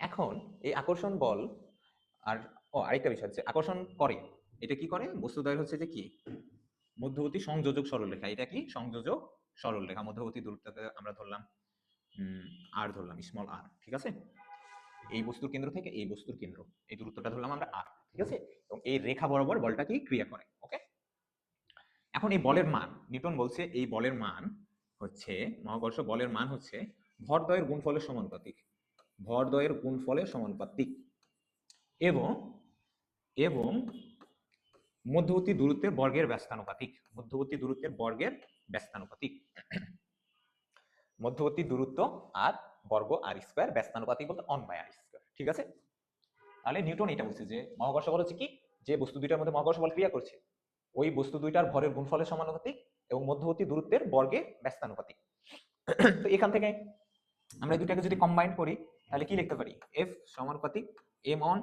এখন এই আকর্ষণ বল আর, ও, আরেকটা বিষয় হচ্ছে আকর্ষণ করে। এটা কি করে? বস্তুদ্বয়ের হচ্ছে যে কি? মধ্যবর্তী সংযোজক সরলরেখা এটা কি? সংযোজক সরলরেখা মধ্যবর্তী দূরত্বকে আমরা ধরলাম আর ধরলাম স্মল আর ঠিক আছে? এই বস্তুর কেন্দ্র থেকে এই বস্তুর কেন্দ্র। এই দূরত্বটা ধরলাম আমরা আর ঠিক আছে? এবং এই রেখা বরাবর বলটা কি? ক্রিয়া করে ওকে এখন এই বলের মান, নিউটন বলছে এই বলের মান হচ্ছে, মহাকর্ষ বলের মান হচ্ছে ভরদ্বয়ের গুণফলের সমানুপাতিক। ভরদ্বয়ের গুণফলের সমানুপাতিক? এবং এবং মধ্যবর্তী দূরত্বের বর্গের ব্যস্তানুপাতিক। মধ্যবর্তী দূরত্বের বর্গের ব্যস্তানুপাতিক। মধ্যবর্তী দূরত্ব আর বর্গ আর স্কোয়ার ব্যস্তানুপাতিক বলতে অন বাই আর স্কোয়ার, ঠিক আছে? তাহলে নিউটন এটা বলছে যে, মহাকর্ষ বল হচ্ছে কি? যে বস্তু দুইটার মধ্যে মহাকর্ষ বল ক্রিয়া করছে, ওই বস্তু দুইটার ভরের গুণফলের সমানুপাতিক এবং মধ্যবর্তী দূরত্বের বর্গের ব্যস্তানুপাতিক। তো এখান থেকে আমরা দুটাকে যদি কম্বাইন করি তাহলে কি লিখতে পারি? এফ সমানুপাতিক M on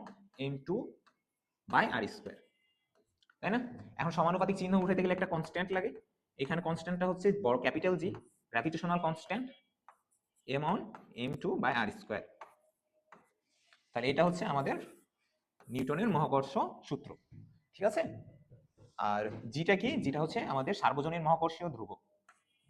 M two by R square তাই না? এখন সমানুপাতিক চিহ্ন উঠাতে গেলে একটা কনস্ট্যান্ট লাগে। এখানে কনস্ট্যান্টটা হচ্ছে বড় capital G gravitational constant M on M two by R square তাহলে এটা হচ্ছে আমাদের নিউটনের মহাকর্ষ সূত্র। ঠিক আছে? আর জিটা কি? জিটা হচ্ছে আমাদের সার্বজনীন মহাকর্ষীয় ধ্রুবক।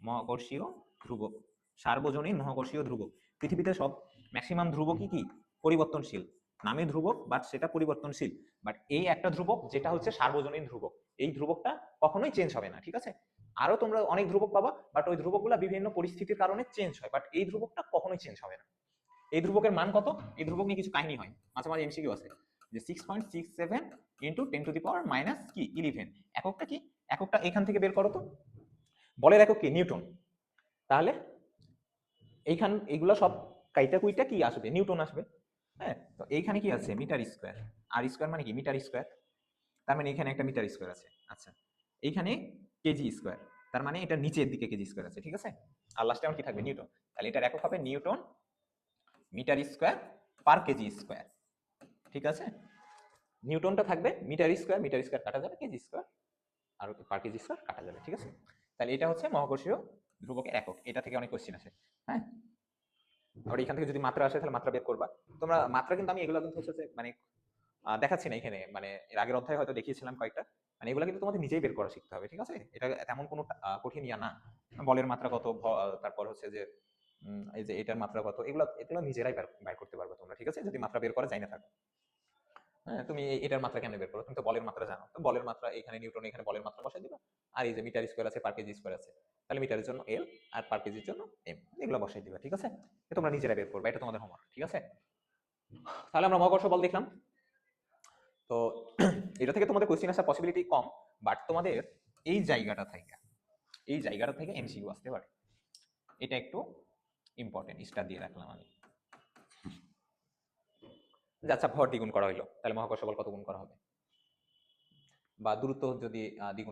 মহাকর্ষীয় ধ্রুবক। সার্বজনীন মহাকর্ষীয় ধ্রুবক। পৃথিবীতে সব ম্যাক্সিমাম ধ্রুবকই কি? পরিবর্তনশীল। নামে ধ্রুবক বাট সেটা পরিবর্তনশীল। বাট এই একটা ধ্রুবক, যেটা হচ্ছে সার্বজনীন ধ্রুবক। এই ধ্রুবকটা কখনোই চেঞ্জ হবে না, ঠিক আছে? আরও তোমরা অনেক ধ্রুবক পাবা বাট ওই ধ্রুবকগুলো বিভিন্ন পরিস্থিতির কারণে চেঞ্জ হয় বাট এই ধ্রুবকটা কখনোই চেঞ্জ হবে না। এই ধ্রুবকের মান কত? এই ধ্রুবক নিয়ে কিছু কাহিনী হয়। মাঝে মাঝে এমসিকিউ আছে। যে six point six seven into ten to the power minus কি? ইলেভেন এককটা কি? এককটা এখান থেকে বের করো তো। বলের একক কি? নিউটন। তাহলে এইখান এগুলো সব কাইটা কুইটা কি আসবে? নিউটন আসবে। হ্যাঁ তো এইখানে কি আছে? Metre square. আর স্কোয়ার মানে কি? Metre square. তার মানে এখানে একটা মিটার স্কোয়ার আছে। আচ্ছা এইখানে কেজি স্কোয়ার। তার মানে এটা নিচের দিকে কেজি স্কোয়ার আছে, ঠিক আছে? আর লাস্টে আমার কি থাকবে? নিউটন। তাহলে এটার একক হবে newton metre square per kg square. ঠিক আছে? নিউটনটা থাকবে মিটার স্কোয়ার। মিটার স্কোয়ার কাটা যাবে কেজি স্কোয়ার। আর পার কেজি স্কোয়ার কাটা যাবে, ঠিক আছে? তাহলে এটা হচ্ছে মহাকর্ষীয় ধ্রুবকের একক। এটা থেকে অনেক কোশ্চেন আছে হ্যাঁ? আবার এখান থেকে যদি মাত্রা আসে, তাহলে মাত্রা বের করবা। তোমরা মাত্রা কিন্তু আমি এগুলো কিন্তু হচ্ছে মানে দেখাচ্ছি না এখানে। মানে এর আগের অধ্যায়ে হয়তো দেখিয়েছিলাম কয়েকটা। মানে এগুলো কিন্তু তোমাদের নিজেই বের করা শিখতে হবে, ঠিক আছে? এটা তেমন কোনো কঠিন ইয়া না। বলের মাত্রা কত তারপর হচ্ছে যে এই যে এটার মাত্রা কত, এগুলো এগুলো নিজেরাই বের করতে পারবে তোমরা, ঠিক আছে? যদি মাত্রা বের করা যায় না থাকে। হ্যাঁ তুমি এটার মাত্রা কেন বের করো? তুমি তো বলের মাত্রা জানো। তো বলের মাত্রা, এখানে নিউটন এখানে বলের মাত্রা বসাই দিবা। আর এই যে মিটার স্কোয়ার আছে, পার কেজি স্কোয়ার আছে। তাহলে মিটারের জন্য এল আর পার কেজির জন্য এম এগুলো বসাই দিবা, ঠিক আছে? তোমরা নিজেরা বের করবে, এটা তোমাদের হোমওয়ার্ক ঠিক আছে? তাহলে আমরা মহাকর্ষ বল দেখলাম। তো এটা থেকে তোমাদের কোশ্চেন আসার পসিবিলিটি কম বাট তোমাদের এই জায়গাটা থেকে, এই জায়গাটা থেকে এমসিকিউ আসতে পারে। এটা একটু ইম্পর্টেন্ট স্টার দিয়ে রাখলাম আমি। আচ্ছা ভর দ্বিগুণ করা হইল, তাহলে মহাকর্ষ বল কত গুণ করা হবে? বা দূরত্ব যদি দ্বিগুণ